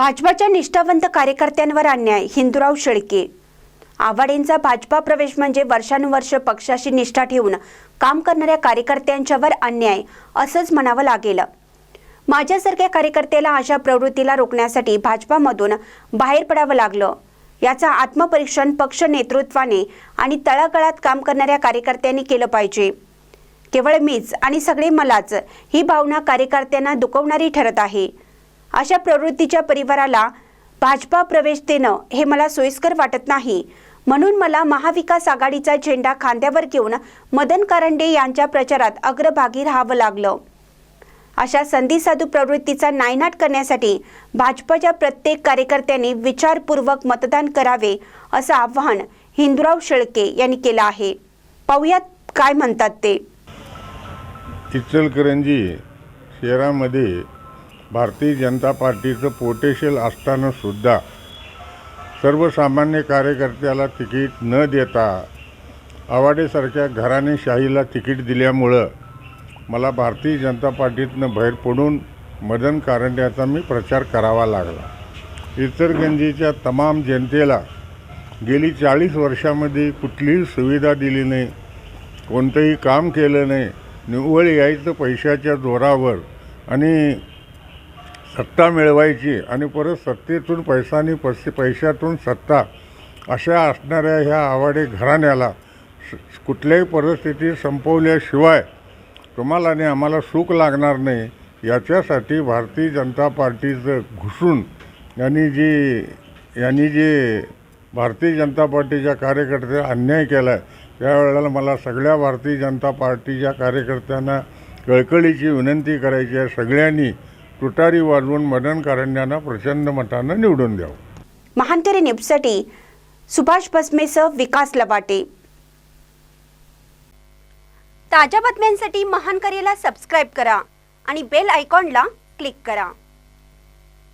भाजपाच्या निष्ठावंत कार्यकर्त्यांवर अन्याय हिंदूराव शेळके. आव्हाडेंचा भाजपा प्रवेश म्हणजे वर्षानुवर्ष पक्षाशी निष्ठा ठेवून काम करणाऱ्या कार्यकर्त्यांच्यावर अन्याय असंच म्हणावं लागेल. माझ्यासारख्या कार्यकर्त्याला अशा प्रवृत्तीला रोखण्यासाठी भाजपामधून बाहेर पडावं लागलं. याचं आत्मपरीक्षण पक्ष नेतृत्वाने आणि तळागाळात काम करणाऱ्या कार्यकर्त्यांनी केलं पाहिजे. केवळ मीच आणि सगळे मलाच ही भावना कार्यकर्त्यांना दुखवणारी ठरत आहे. अशा प्रवृत्तीच्या परिवाराला भाजपा प्रवेश देणं हे मला सोयीस्कर वाटत नाही. म्हणून मला महाविकास आघाडीचा झेंडा खांद्यावर घेऊन मदन कारंडे यांच्या प्रचारात अग्रभागी राहावं लागलं. अशा संधीसाधू प्रवृत्तीचा नायनाट करण्यासाठी भाजपच्या प्रत्येक कार्यकर्त्यांनी विचारपूर्वक मतदान करावे असं आवाहन हिंदुराव शेळके यांनी केलं आहे. पाहुयात काय म्हणतात ते. इचलकरंजी शहरामध्ये भारतीय जनता पार्टीचं पोटेशियल असतानासुद्धा सर्वसामान्य कार्यकर्त्याला तिकीट न देता आवाडेसारख्या घराणेशाहीला तिकीट दिल्यामुळं मला भारतीय जनता पार्टीतनं बाहेर पडून मदन कारंड्याचा मी प्रचार करावा लागला. इतरगंजीच्या तमाम जनतेला गेली चाळीस वर्षामध्ये कुठलीही सुविधा दिली नाही कोणतंही काम केलं नाही निव्वळ यायचं पैशाच्या जोरावर आणि सत्ता मिळवायची आणि परत सत्तेतून पैसानी पैसे पैशातून सत्ता अशा असणाऱ्या ह्या आवाडे घराण्याला स- कुठल्याही परिस्थितीत संपवल्याशिवाय तुम्हाला आणि आम्हाला सुख लागणार नाही. याच्यासाठी भारतीय जनता पार्टीचं घुसून यांनी जी यांनी जे भारतीय जनता पार्टीच्या कार्यकर्त्या अन्याय केला आहे त्यावेळेला मला सगळ्या भारतीय जनता पार्टीच्या कार्यकर्त्यांना कळकळीची विनंती करायची आहे. सगळ्यांनी तुटारी वाजवून मदन कारण्यांना प्रचंड मतानं निवडून द्यावं. महानकरी नेपसाठी सुभाष बसमेसह विकास लबाटे. ताज्या बातम्यांसाठी महानकरीला सबस्क्राईब करा आणि बेल आयकॉनला क्लिक करा.